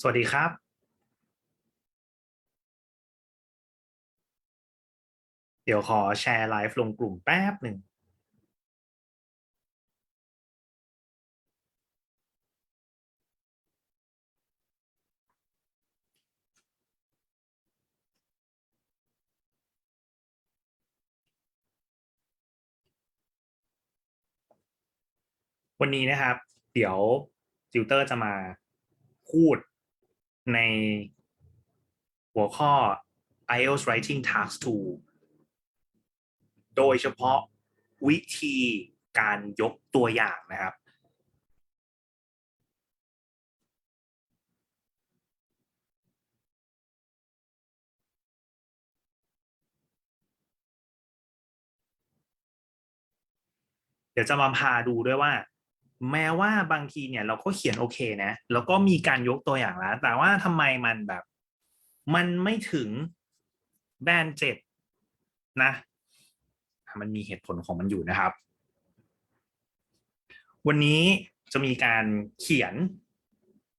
สวัสดีครับเดี๋ยวขอแชร์ไลฟ์ลงกลุ่มแป๊บหนึ่ง วันนี้นะครับ เดี๋ยวติวเตอร์จะมาพูด ในหัวข้อ IELTS Writing Task 2 โดยเฉพาะวิธีการยกตัวอย่างนะครับ เดี๋ยวจะมาพาดูด้วยว่า แม้ว่าบางทีเนี่ยเราก็เขียนโอเคนะ แล้วก็มีการยกตัวอย่างแล้ว แต่ว่าทำไมมันแบบ มันไม่ถึงแบนเจ็ดนะ มันมีเหตุผลของมันอยู่นะครับ วันนี้จะมีการเขียน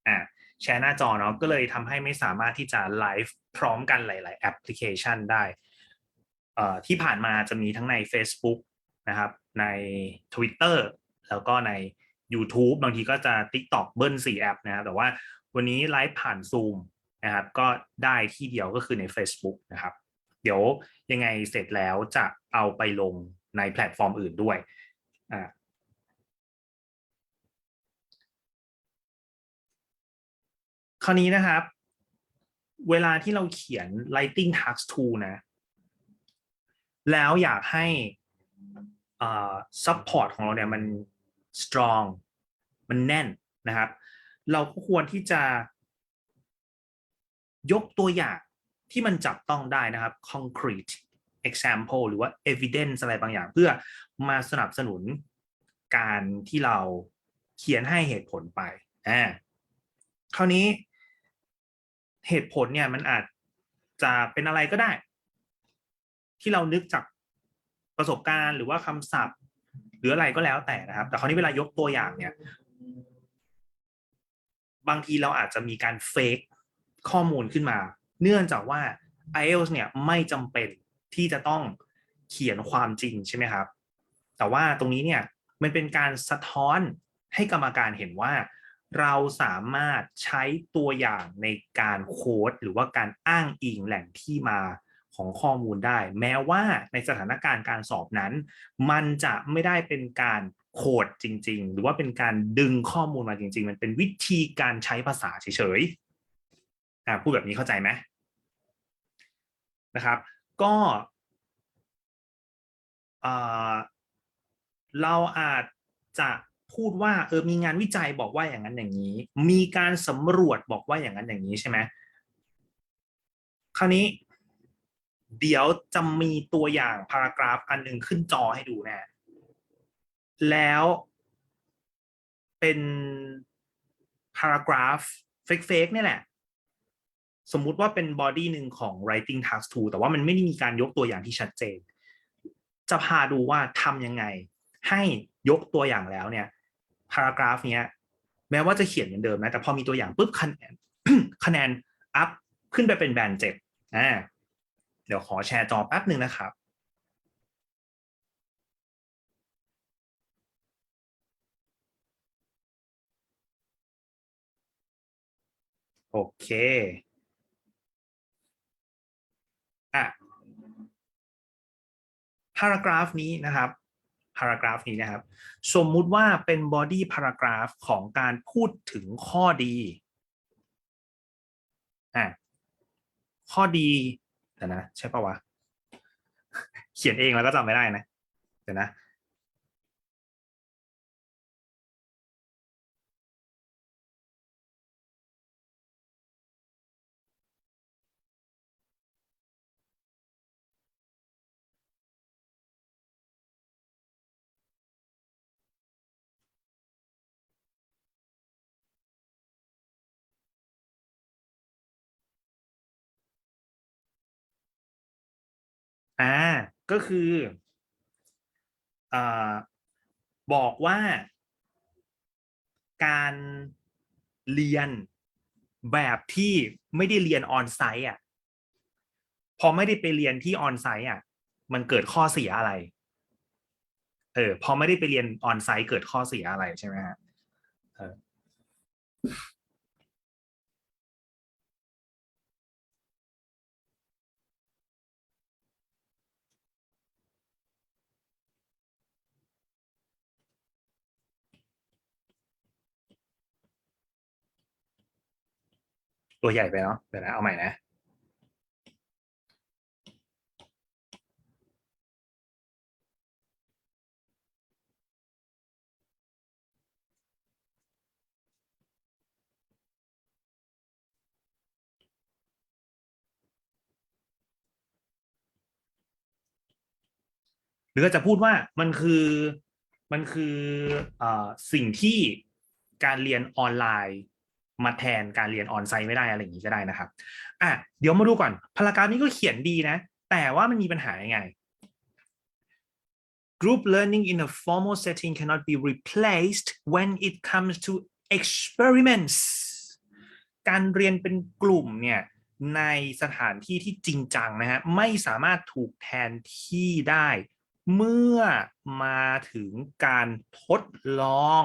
อะแชร์หน้าจอเนาะก็เลยทำให้ไม่สามารถที่จะไลฟ์พร้อมกันหลาย ๆ แอปพลิเคชันได้เอ่อที่ผ่านมาจะมีทั้งใน Facebook นะครับ ใน Twitter แล้วก็ใน YouTube บางทีก็จะ TikTok เบิ้ลสี่แอปนะครับแต่ว่าวันนี้ไลฟ์ผ่าน Zoom นะครับก็ได้ที่เดียวก็คือใน Facebook นะครับ เดี๋ยวยังไงเสร็จแล้วจะเอาไปลงในแพลตฟอร์มอื่นด้วยอ่าคราวนี้นะครับ เวลาที่เราเขียน Writing Task 2 นะ แล้วอยากให้อ่า support ของเราเนี่ยมัน strong มันแน่นนะครับ เราก็ควรที่จะ ยกตัวอย่างที่มันจับต้องได้นะครับ concrete example หรือว่า evidence อะไรบางอย่าง เพื่อมาสนับสนุนการที่เราเขียนให้เหตุผลไปอ่าคราวนี้เหตุผลเนี่ยมันอาจจะเป็นอะไรก็ได้ ที่เรานึกจากประสบการณ์หรือว่าคำศัพท์ หรืออะไรก็แล้วแต่นะครับ แต่คราวนี้เวลายกตัวอย่างเนี่ย บางทีเราอาจจะมีการเฟกข้อมูลขึ้นมา เนื่องจากว่า IELTS เนี่ยไม่จำเป็นที่จะต้องเขียนความจริงใช่ไหมครับ แต่ว่าตรงนี้เนี่ยมันเป็นการสะท้อนให้กรรมการเห็นว่า เราสามารถใช้ตัวอย่างในการโค้ดหรือว่าการอ้างอิงแหล่งที่มา ของข้อมูลได้ แม้ว่าในสถานการณ์การสอบนั้น มันจะไม่ได้เป็นการโคดจริง ๆ หรือว่าเป็นการดึงข้อมูลมาจริง ๆ มันเป็นวิธีการใช้ภาษาเฉยๆอ่าพูดแบบนี้เข้าใจไหมนะครับ ก็เราอาจจะพูดว่าเออมีงานวิจัยบอกว่าอย่างนั้นอย่างนี้ มีการสำรวจบอกว่าอย่างนั้นอย่างนี้ใช่ไหมคราวนี้ เดี๋ยวจะมีตัวอย่างพารากราฟอันหนึ่งขึ้นจอให้ดูนะ แล้วเป็นพารากราฟเฟกๆนี่แหละ สมมุติว่าเป็นบอดี้หนึ่งของ writing task 2 แต่ว่ามันไม่ได้มีการยกตัวอย่างที่ชัดเจน จะพาดูว่าทำยังไง ให้ยกตัวอย่างแล้วเนี่ยพารากราฟเนี้ยแม้ว่าจะเขียนเหมือนเดิมนะ แต่พอมีตัวอย่างปุ๊บคะแนนคะแนนอัพขึ้นไปเป็นแบนเจ็ดอ่า เดี๋ยวขอแชร์จอแป๊บหนึ่งนะครับโอเค อะพารากราฟนี้นะครับพารากราฟนี้นะครับ สมมุติว่าเป็นบอดี้พารากราฟของการพูดถึงข้อดี อะ ข้อดี เดี๋ยวนะ ใช่ปะวะ เขียนเองแล้วก็จำไม่ได้นะ เดี๋ยวนะ อ่าก็คืออ่าบอกว่าการเรียนแบบที่ไม่ได้เรียนออนไซต์อะพอไม่ได้ไปเรียนที่ออนไซต์อะ มันเกิดข้อเสียอะไร เออ พอไม่ได้ไปเรียนออนไซต์เกิดข้อเสียอะไรใช่ไหมฮะเออ ตัวใหญ่ไปเนาะเดี๋ยวนะเอาใหม่นะ หรือจะพูดว่ามันคือมันคืออสิ่งที่การเรียนออนไลน์ มาแทนการเรียนออนไซต์ไม่ได้อะไรอย่างนี้ก็ได้นะครับอะเดี๋ยวมาดูก่อนพารากราฟนี้ก็เขียนดีนะ แต่ว่ามันมีปัญหายังไง Group learning in a formal setting cannot be replaced when it comes to experiments การเรียนเป็นกลุ่มเนี่ยในสถานที่ที่จริงจังนะฮะไม่สามารถถูกแทนที่ได้ เมื่อมาถึงการทดลอง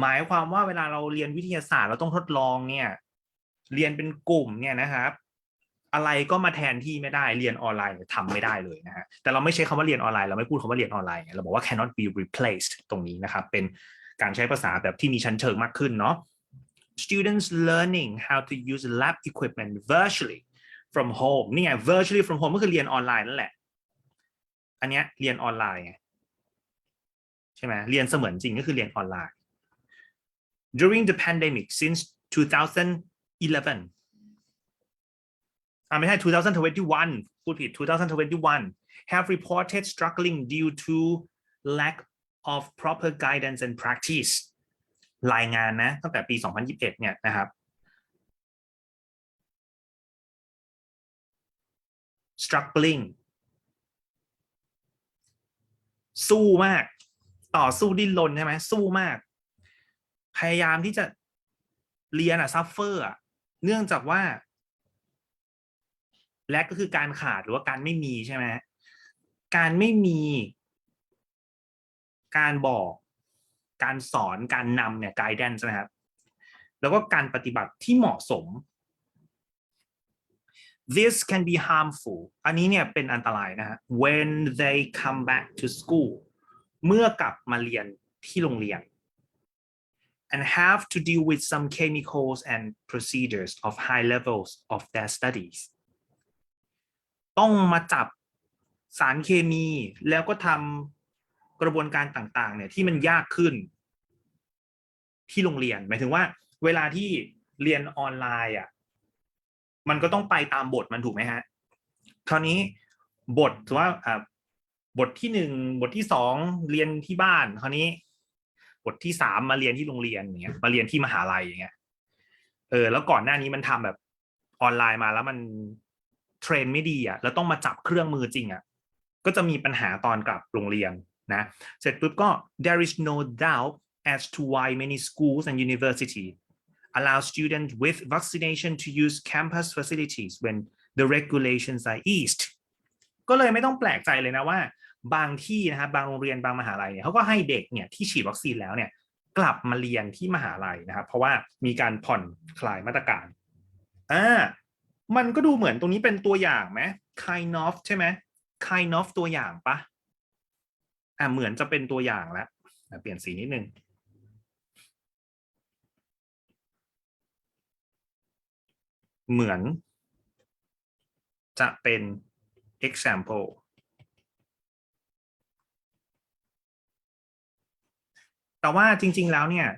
หมายความว่าเวลาเราเรียนวิทยาศาสตร์เราต้องทดลองเนี่ย เรียนเป็นกลุ่มเนี่ยนะครับ อะไรก็มาแทนที่ไม่ได้เรียนออนไลน์ทำไม่ได้เลยนะฮะแต่เราไม่ใช้คำว่าเรียนออนไลน์เราไม่พูดคำว่าเรียนออนไลน์เราบอกว่า cannot be replaced ตรงนี้นะครับ เป็นการใช้ภาษาแบบที่มีชั้นเชิงมากขึ้นเนาะ students learning how to use lab equipment virtually from home นี่ไง virtually from home ก็คือเรียนออนไลน์นั่นแหละ อันเนี้ยเรียนออนไลน์ใช่ไหมเรียนเสมือนจริงก็คือเรียนออนไลน์ during the pandemic since 2011อ่าไม่ใช่ 2021 พูดผิด 2021 have reported struggling due to lack of proper guidance and practice รายงานนะ ตั้งแต่ปี 2021 เนี่ยนะครับ struggling สู้มาก ต่อสู้ดิ้นรนใช่ไหมสู้มาก พยายามที่จะเรียนอะซัฟเฟอร์อะเนื่องจากว่า และก็คือการขาดหรือว่าการไม่มีใช่ไหมการไม่มี การบอก การสอนการนำเนี่ย guidance นะครับ แล้วก็การปฏิบัติที่เหมาะสม this can be harmful อันนี้เนี่ยเป็นอันตรายนะฮะ when they come back to school เมื่อกลับมาเรียนที่โรงเรียน and have to deal with some chemicals and procedures of high levels of their studies ต้องมาจับสารเคมีแล้วก็ทำกระบวนการต่างๆเนี่ยที่มันยากขึ้น ที่โรงเรียน หมายถึงว่า เวลาที่เรียนออนไลน์อะมันก็ต้องไปตามบทมันถูกไหมฮะคราวนี้บทถือว่าอ่าบทที่หนึ่งบทที่สองเรียนที่บ้านคราวนี้ บทที่สามมาเรียนที่โรงเรียนอย่างเงี้ยมาเรียนที่มหาลัยอย่างเงี้ยเออ แล้วก่อนหน้านี้มันทำแบบออนไลน์มาแล้วมันเทรนไม่ดีอะแล้วต้องมาจับเครื่องมือจริงอะก็จะมีปัญหาตอนกลับโรงเรียนนะเสร็จปุ๊บก็ there is no doubt as to why many schools and university allow students with vaccination to use campus facilities when the regulations are eased ก็เลยไม่ต้องแปลกใจเลยนะว่า บางที่นะครับบางโรงเรียนบางมหาลัยเนี่ยเขาก็ให้เด็กเนี่ยที่ฉีดวัคซีนแล้วเนี่ยกลับมาเรียนที่มหาลัยนะครับ เพราะว่ามีการผ่อนคลายมาตรการอ่ามันก็ดูเหมือนตรงนี้เป็นตัวอย่างไหม kind of ใช่ไหม kind of ตัวอย่างปะอ่าเหมือนจะเป็นตัวอย่างแล้วเปลี่ยนสีนิดนึงเหมือนจะเป็น example แต่ว่าจริง ๆ แล้วเนี่ย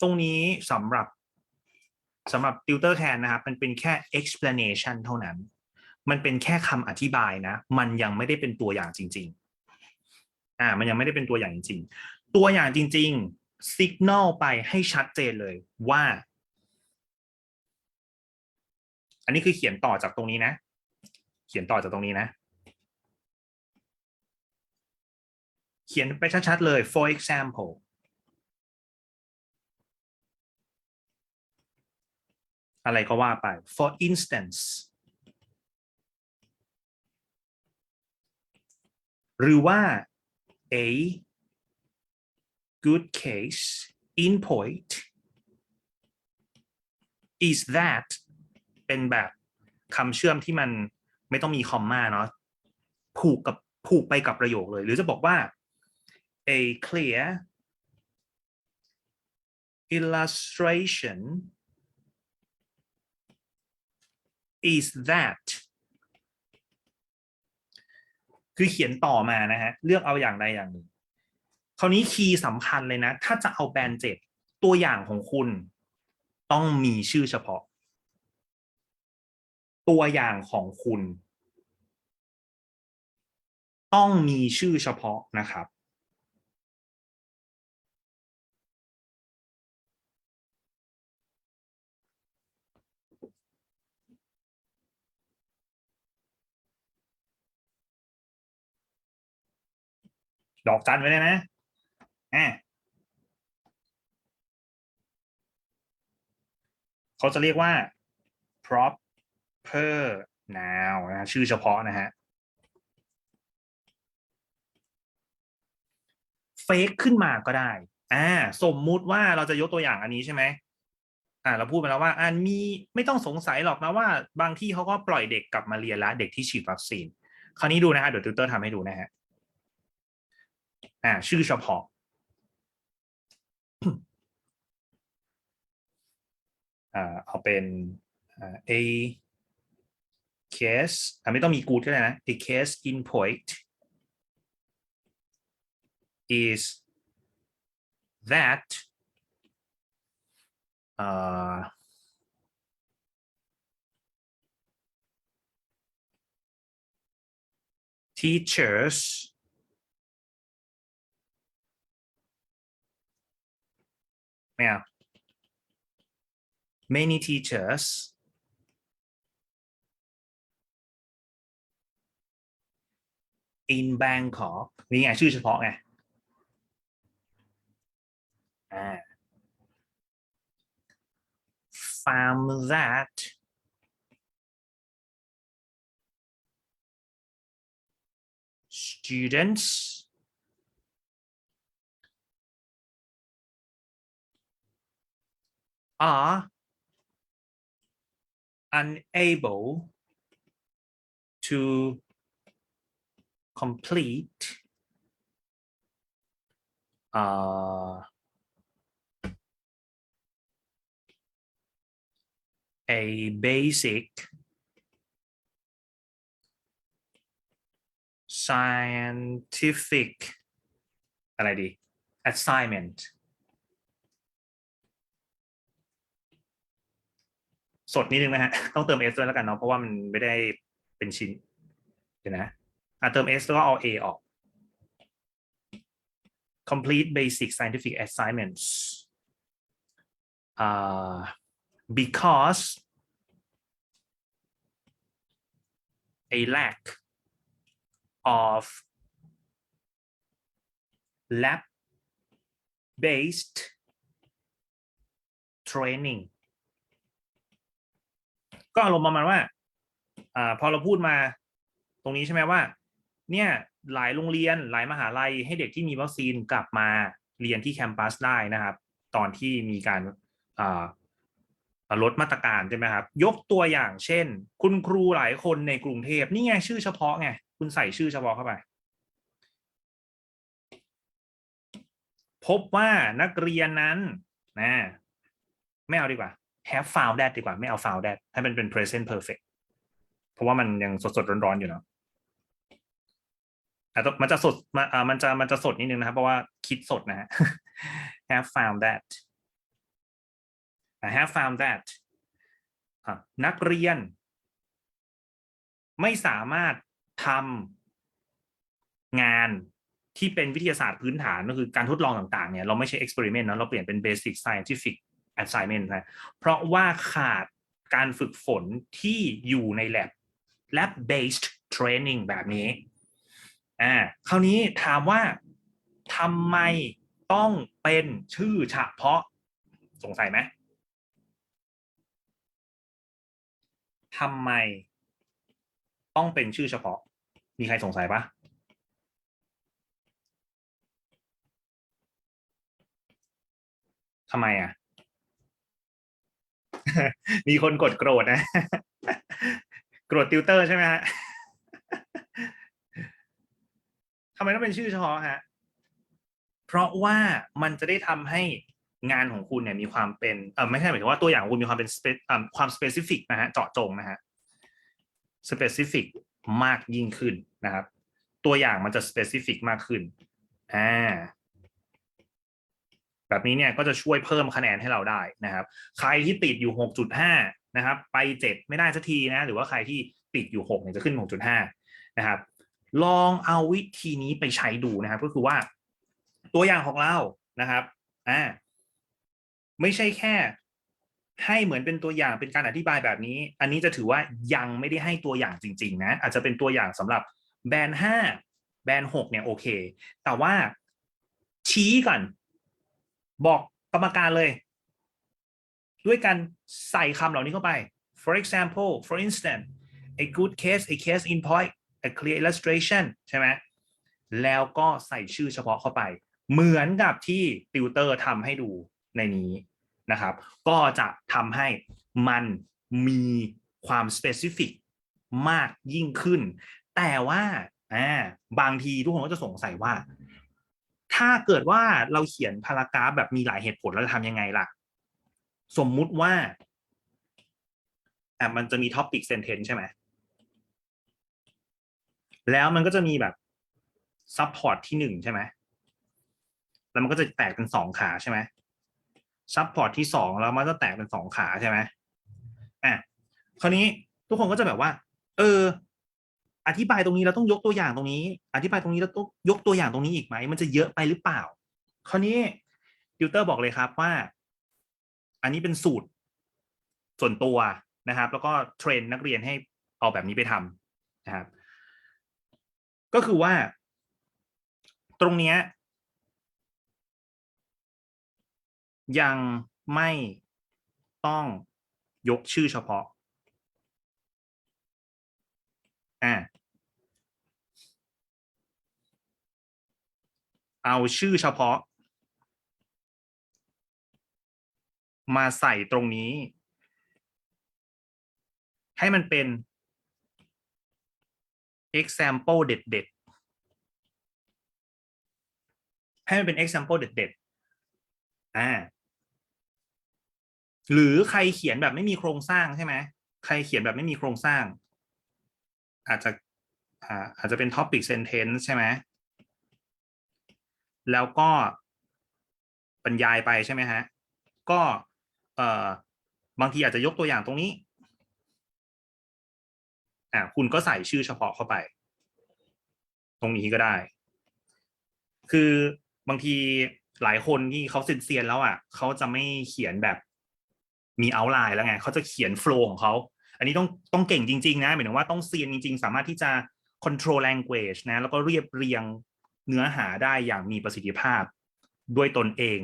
ตรงนี้สำหรับสำหรับติวเตอร์แทนนะครับ มันเป็นแค่ explanation เท่านั้น มันเป็นแค่คำอธิบายนะ มันยังไม่ได้เป็นตัวอย่างจริง ๆ อ่า มันยังไม่ได้เป็นตัวอย่างจริง ๆ ตัวอย่างจริง ๆ signal ไปให้ชัดเจนเลยว่า อันนี้คือเขียนต่อจากตรงนี้นะ เขียนต่อจากตรงนี้นะเขียนไปชัดๆเลย for example อะไรก็ว่าไป for instance หรือว่า a good case in point is that เป็นแบบคำเชื่อมที่มันไม่ต้องมีคอมมาเนาะผูกกับผูกไปกับประโยคเลย หรือจะบอกว่า a clear illustration is that คือเขียนต่อมานะฮะ เลือกเอาอย่างใดอย่างหนึ่งคราวนี้คีย์สำคัญเลยนะ ถ้าจะเอาแบรนด์เจ็ดตัวอย่างของคุณต้องมีชื่อเฉพาะ ตัวอย่างของคุณ ต้องมีชื่อเฉพาะนะครับ ดอกจันไว้เลยนะอ่าเขาจะเรียกว่า proper noun นะฮะชื่อเฉพาะนะฮะ fake ขึ้นมาก็ได้อ่าสมมุติว่าเราจะยกตัวอย่างอันนี้ใช่ไหมอ่าเราพูดไปแล้วว่าอันมีไม่ต้องสงสัยหรอกนะว่า บางที่เขาก็ปล่อยเด็กกลับมาเรียนแล้วเด็กที่ฉีดวัคซีน คราวนี้ดูนะฮะเดี๋ยวติวเตอร์ทำให้ดูนะฮะ อ่าชื่อเฉพาะ อ่าเอาเป็นอ่า a case อ่าไม่ต้องมี good ก็ได้นะ a case in point is that uh, teachers yeah many teachers in Bangkok นี่ไงชื่อเฉพาะไง อ่า found that students are unable to complete uh, a basic scientific อะไรดี assignment สดนิดนึงนะฮะ ต้องเติม s ด้วยแล้วกันเนาะเพราะว่ามันไม่ได้เป็นชิ้นเดี๋ยวนะอะเติม s แล้วก็เอา a ออก complete basic scientific assignments uh, because a lack of lab based training ก็อารมณ์ประมาณว่า อ่า พอเราพูดมา ตรงนี้ใช่ไหมว่า เนี่ยหลายโรงเรียนหลายมหาลัยให้เด็กที่มีวัคซีนกลับมาเรียนที่แคมปัสได้นะครับ ตอนที่มีการอ่าลดมาตรการใช่ไหมครับ ยกตัวอย่างเช่น คุณครูหลายคนในกรุงเทพนี่ไงชื่อเฉพาะไงคุณใส่ชื่อเฉพาะเข้าไป พบว่านักเรียนนั้นนะไม่เอาดีกว่า have found that ดีกว่าไม่เอา found that ให้มันเป็น present perfect เพราะว่ามันยังสดๆร้อนๆอยู่เนาะอะต้องมันจะสดมาอ่ามันจะมันจะสดนิดนึงนะครับ เพราะว่าคิดสดนะฮะ have found that I have found that นักเรียน ไม่สามารถทำงานที่เป็นวิทยาศาสตร์พื้นฐานก็คือการทดลองต่างๆเนี่ยเราไม่ใช่ experiment นะเราเปลี่ยนเป็น basic scientific assignment นะเพราะว่าขาดการฝึกฝนที่อยู่ใน lab lab based training แบบนี้อ่าคราวนี้ถามว่าทำไมต้องเป็นชื่อเฉพาะสงสัยไหมทำไมต้องเป็นชื่อเฉพาะ มีใครสงสัยปะทำไมอะ มีคนกดโกรธนะ โกรธติวเตอร์ใช่ไหมฮะทำไมต้องเป็นชื่อเฉพาะฮะ เพราะว่ามันจะได้ทำให้งานของคุณเนี่ยมีความเป็นเออไม่ใช่หมายถึงว่าตัวอย่างของคุณมีความเป็น spe- เอ่อความ specific นะฮะเจาะจงนะฮะ specific มากยิ่งขึ้นนะครับ ตัวอย่างมันจะ specific มากขึ้นอ่า แบบนี้เนี่ยก็จะช่วยเพิ่มคะแนนให้เราได้นะครับ ใครที่ติดอยู่ 6.5 นะครับ ไป 7 ไม่ได้สักทีนะ หรือว่าใครที่ติดอยู่ 6 เนี่ยจะขึ้น 6.5 นะครับ ลองเอาวิธีนี้ไปใช้ดูนะครับ ก็คือว่า ตัวอย่างของเรานะครับอ่าไม่ใช่แค่ ให้เหมือนเป็นตัวอย่างเป็นการอธิบายแบบนี้ อันนี้จะถือว่ายังไม่ได้ให้ตัวอย่างจริง ๆ นะ อาจจะเป็นตัวอย่างสำหรับแบรนด์ห้าแบรนด์หกเนี่ยโอเค แต่ว่าชี้ก่อน บอกกรรมการเลย ด้วยการใส่คำเหล่านี้เข้าไป for example for instance a good case a case in point a clear illustration ใช่ไหมแล้วก็ใส่ชื่อเฉพาะเข้าไป เหมือนกับที่ติวเตอร์ทำให้ดูในนี้นะครับ ก็จะทำให้มันมีความ specific มากยิ่งขึ้น แต่ว่าบางทีทุกคนก็จะสงสัยว่า ถ้าเกิดว่าเราเขียนพารากราฟแบบมีหลายเหตุผลเราจะทำยังไงล่ะ สมมุติว่าอะมันจะมี topic sentence ใช่ไหมแล้วมันก็จะมีแบบ support ที่หนึ่งใช่ไหมแล้วมันก็จะแตกเป็นสองขาใช่ไหม support ที่สองแล้วมันก็แตกเป็นสองขาใช่ไหมอะคราวนี้ทุกคนก็จะแบบว่า เออ อธิบายตรงนี้เราต้องยกตัวอย่างตรงนี้ อธิบายตรงนี้เราต้องยกตัวอย่างตรงนี้อีกไหม มันจะเยอะไปหรือเปล่า คราวนี้ติวเตอร์บอกเลยครับว่า อันนี้เป็นสูตรส่วนตัวนะครับ แล้วก็เทรนนักเรียนให้เอาแบบนี้ไปทำนะครับ ก็คือว่า ตรงเนี้ยยังไม่ต้องยกชื่อเฉพาะ อ่า เอาชื่อเฉพาะ มาใส่ตรงนี้ ให้มันเป็น example เด็ดๆ ให้มันเป็น example เด็ดๆ อ่า หรือใครเขียนแบบไม่มีโครงสร้างใช่ไหม ใครเขียนแบบไม่มีโครงสร้าง อาจจะอ่าอาจจะเป็น topic sentence ใช่ไหม แล้วก็บรรยายไปใช่ไหมฮะ ก็เอ่อบางทีอาจจะยกตัวอย่างตรงนี้อ่าคุณก็ใส่ชื่อเฉพาะเข้าไป ตรงนี้ก็ได้ คือบางทีหลายคนที่เขาเซียนแล้วอะเขาจะไม่เขียนแบบมีเอาไลน์แล้วไงเขาจะเขียนโฟล์ของเขาอันนี้ต้องต้องเก่งจริง ๆ นะหมายถึงว่าต้องเซียนจริง ๆ สามารถที่จะ control language นะ แล้วก็เรียบเรียง เนื้อหาได้อย่างมีประสิทธิภาพด้วยตนเอง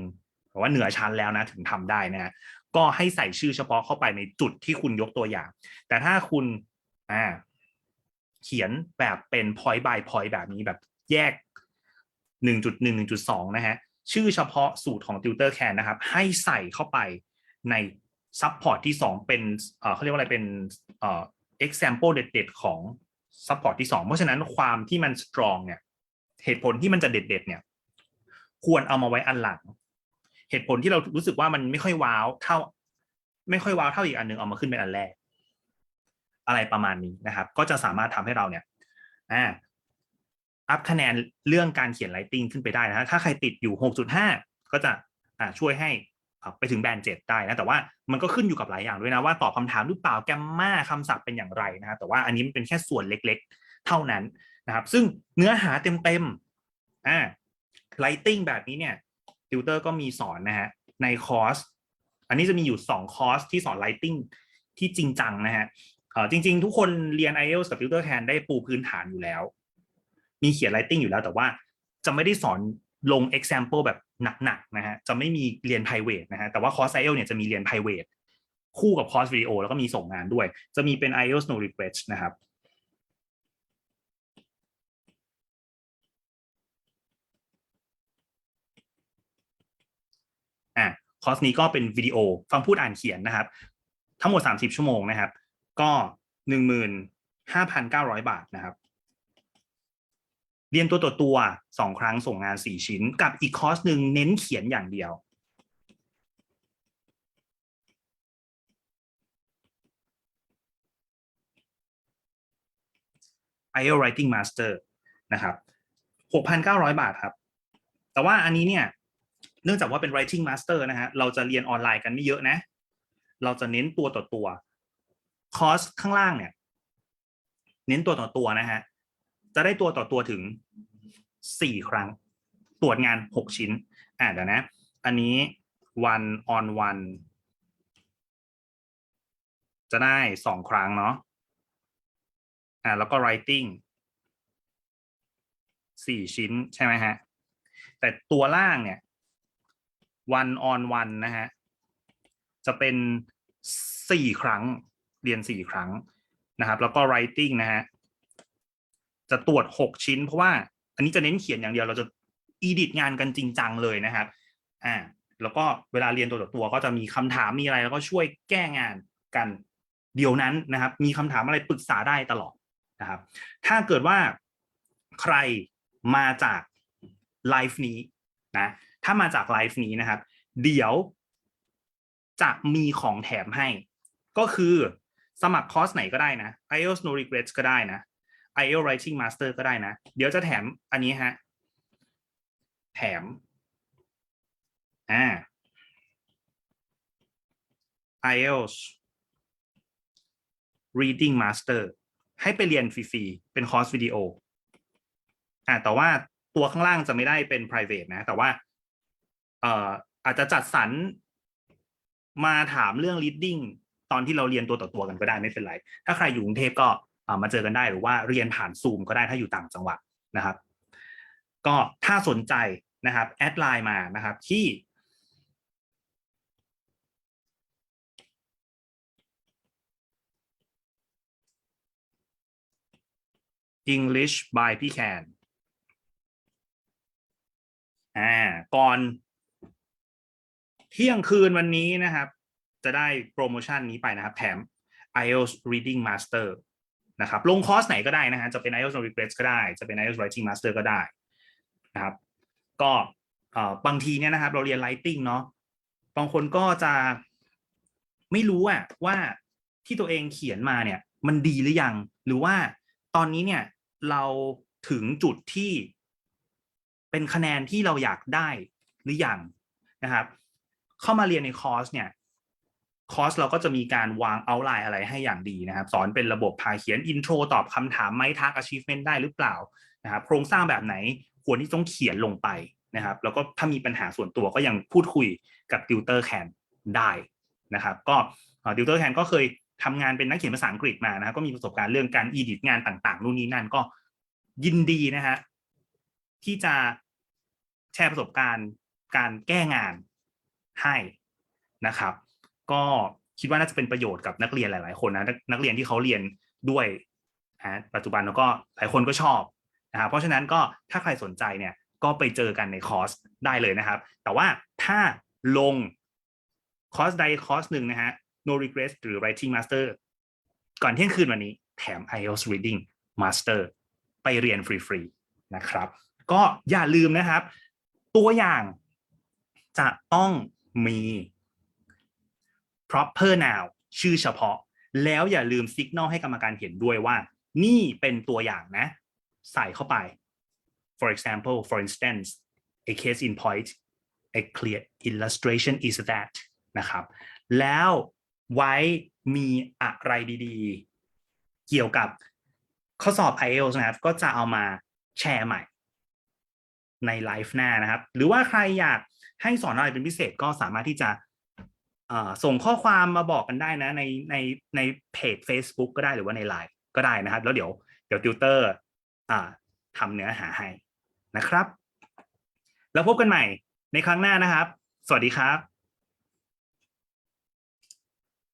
แต่ว่าเหนือชั้นแล้วนะถึงทำได้นะก็ให้ใส่ชื่อเฉพาะเข้าไปในจุดที่คุณยกตัวอย่าง แต่ถ้าคุณอ่าเขียนแบบเป็น point by point แบบนี้แบบแยก 1.1 1.2นะฮะ ชื่อเฉพาะสูตรของ Tutor Can นะครับ ให้ใส่เข้าไปใน support ที่ 2 เป็นเออเขาเรียกว่าอะไรเป็นเออ example เด็ดๆ ของ support ที่ 2 เพราะฉะนั้นความที่มัน strong เนี่ย เหตุผลที่มันจะเด็ด ๆ เนี่ย ควรเอามาไว้อันหลัง เหตุผลที่เรารู้สึกว่ามันไม่ค่อยว้าวเท่า ไม่ค่อยว้าวเท่าอีกอันหนึ่งเอามาขึ้นเป็นอันแรก อะไรประมาณนี้นะครับ ก็จะสามารถทำให้เราเนี่ยอ่าอัพคะแนนเรื่องการเขียนไ i ติ้งขึ้นไปได้นะถ้าใครติดอยู่ 6.5 ก็จะอ่าช่วยให้อ่าไปถึงแบนด์7ได้นะแต่ว่ามันก็ขึ้นอยู่กับหลายอย่างด้วยนะว่าตอบคำถามหรือเปล่าแกมมาคำศัพท์เป็นอย่างไรนะแต่ว่าอันนี้มันเป็นแค่ส่วนเล็ก ๆ เท่านั้น นะครับ ซึ่งเนื้อหาเต็มๆอ่าไ i ติ้งแบบนี้เนี่ยติวเตอร์ก็มีสอนนะฮะในคอร์ส อันนี้จะมีอยู่ 2 คอร์สที่สอน Writing ที่จริงจังนะฮะจริง ๆ ทุกคนเรียน IELTS กับ Tutor Can ได้ปูพื้นฐานอยู่แล้ว มีเขียน Writing อยู่แล้วแต่ว่าจะไม่ได้สอนลง example แบบหนักๆนะฮะจะไม่มีเรียน private นะฮะแต่ว่าคอร์ส IELTS เนี่ยจะมีเรียน private คู่กับคอร์สวิดีโอแล้วก็มีส่งงานด้วย จะมีเป็น IELTS no regrets นะครับ อะ คอร์สนี้ก็เป็นวิดีโอฟังพูดอ่านเขียนนะครับ ทั้งหมด 30 ชั่วโมงนะครับ ก็ 15,900 บาทนะครับ เรียนตัวต่อตัวสองครั้งส่งงาน 4 ชิ้น กับอีกคอร์สหนึ่งเน้นเขียนอย่างเดียว IELTS Writing Master นะครับ 6,900 บาทครับ แต่ว่าอันนี้เนี่ย เนื่องจากว่าเป็น Writing Master นะฮะเราจะเรียนออนไลน์กันไม่เยอะนะ เราจะเน้นตัวต่อตัวคอร์สข้างล่างเนี่ย เน้นตัวต่อตัวนะฮะจะได้ตัวต่อตัวถึง4ครั้ง ตรวจงาน6ชิ้นอ่าเดี๋ยวนะ อันนี้ one on one จะได้2ครั้งเนาะอ่าแล้วก็ writing สี่ชิ้นใช่ไหมฮะ แต่ตัวล่างเนี่ย one on one นนะฮะจะเป็นสี่ครั้งเรียนสี่ครั้งนะครับ แล้วก็ writing นะฮะจะตรวจหกชิ้น เพราะว่า อันนี้จะเน้นเขียนอย่างเดียวเราจะ edit งานกันจริงจังเลยนะครับอ่าแล้วก็เวลาเรียนตัวต่อตัวก็จะมีคำถามมีอะไร แล้วก็ช่วยแก้งานกันเดี๋ยวนั้นนะครับ มีคำถามอะไรปรึกษาได้ตลอดนะครับ ถ้าเกิดว่าใครมาจากไลฟ์นี้นะ ถ้ามาจากไลฟ์นี้นะครับ เดี๋ยวจะมีของแถมให้ ก็คือสมัครคอร์สไหนก็ได้นะ IELTS no regrets ก็ได้นะ IELTS writing master ก็ได้นะ เดี๋ยวจะแถมอันนี้ฮะ แถม อ่า IELTS reading master ให้ไปเรียนฟรีๆ เป็นคอร์สวิดีโอ อ่าแต่ว่าตัวข้างล่างจะไม่ได้เป็น private นะ แต่ว่า เอ่ออาจจะจัดสรรมาถามเรื่อง reading ตอนที่เราเรียนตัวต่อตัวกันก็ได้ไม่เป็นไร ถ้าใครอยู่กรุงเทพก็มาเจอกันได้หรือว่าเรียนผ่านซูมก็ได้ถ้าอยู่ต่างจังหวัดนะครับ ก็ถ้าสนใจนะครับแอดไลน์มานะครับที่ English by พี่แคนอ่าก่อน เที่ยงคืนวันนี้นะครับ จะได้โปรโมชั่นนี้ไปนะครับ แถม IELTS Reading Master นะครับลงคอร์สไหนก็ได้นะฮะจะเป็น IELTS No Regrets ก็ได้ จะเป็น IELTS Writing Master ก็ได้นะครับ ก็บางทีเนี่ยนะครับ เราเรียน Writing เนาะบางคนก็จะไม่รู้อะว่าที่ตัวเองเขียนมาเนี่ย มันดีหรือยัง หรือว่าตอนนี้เนี่ยเราถึงจุดที่เป็นคะแนนที่เราอยากได้หรือยังนะครับ เข้ามาเรียนในคอร์สเนี่ยคอร์สเราก็จะมีการวางเอาไลน์อะไรให้อย่างดีนะครับ สอนเป็นระบบพาเขียนอินโทรตอบคำถามไหมทัก achievement ได้หรือเปล่านะครับโครงสร้างแบบไหนควรที่ต้องเขียนลงไปนะครับ แล้วก็ถ้ามีปัญหาส่วนตัวก็ยังพูดคุยกับติวเตอร์แคนได้นะครับ ก็ติวเตอร์แคนก็เคยทำงานเป็นนักเขียนภาษาอังกฤษมานะครับก็มีประสบการณ์เรื่องการอีดิทงานต่างๆนู่นนี่นั่นก็ยินดีนะฮะที่จะแชร์ประสบการณ์การแก้งาน ให้นะครับ ก็คิดว่าน่าจะเป็นประโยชน์กับนักเรียนหลาย ๆ คนนะนักเรียนที่เขาเรียนด้วยนะปัจจุบันแล้วก็หลายคนก็ชอบนะครับเพราะฉะนั้นก็ถ้าใครสนใจเนี่ยก็ไปเจอกันในคอร์สได้เลยนะครับ แต่ว่าถ้าลงคอร์สใดคอร์สหนึ่งนะฮะ no regrets หรือ writing master ก่อนเที่ยงคืนวันนี้แถม IELTS reading master ไปเรียนฟรีๆนะครับ ก็อย่าลืมนะครับ ตัวอย่างจะต้อง มี proper noun ชื่อเฉพาะ แล้วอย่าลืม signal ให้กรรมการเห็นด้วยว่า นี่เป็นตัวอย่างนะ ใส่เข้าไป for example for instance a case in point a clear illustration is that นะครับ แล้วไว้มีอะไรดีๆ เกี่ยวกับข้อสอบ IELTS นะครับ ก็จะเอามาแชร์ใหม่ในไลฟ์หน้านะครับ หรือว่าใครอยาก ให้สอนอะไรเป็นพิเศษก็สามารถที่จะส่งข้อความมาบอกกันได้นะในในในเพจ Facebook ก็ได้หรือว่าในไลน์ก็ได้นะครับ แล้วเดี๋ยวเดี๋ยวติวเตอร์ทำเนื้อหาให้นะครับ แล้วพบกันใหม่ในครั้งหน้านะครับ สวัสดีครับ